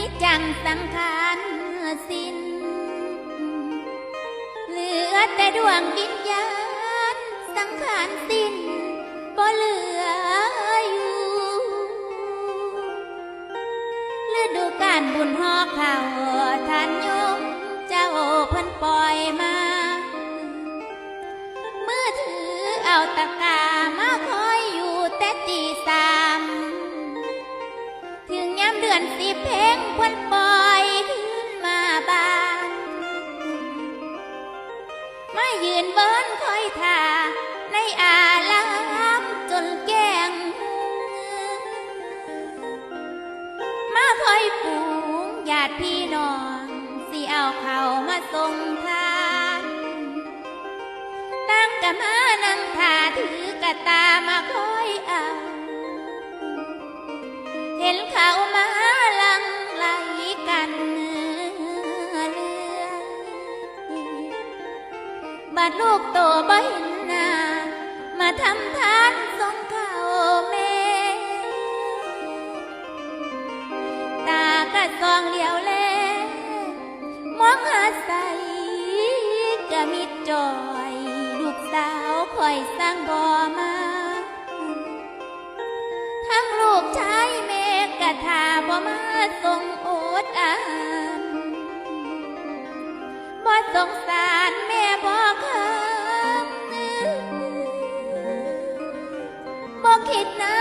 นิจจังสังขารสิ้น เหลือแต่ดวงวิญญาณสังขารสิ้นบ่เหลืออยู่ฤดูการบุญหอกข่าวท่านโยมเจ้าเพิ่นปล่อยมา เมื่อถือเอาตะกามา อนสิเพลงควันปล่อยขึ้นมาบ้านมายืนเบิ้นคอยท่าในอาลามจนแกงมาคอยปูงญาติพี่น้องสิเอาเขามาส่งทานตั้งกะมานั่งท่าถือกะตามาคอย บัดลูกโตบ่เห็นหน้ามาทำทานสงเขาแม่ตากระซองเหลียวแลมองหาใสกะมิดจอย ลูกสาวคอยสร้างบ่อมา ทั้งลูกชายเมฆกะทาบ่มาส่งโอดอานบ่สงสา คิดนะ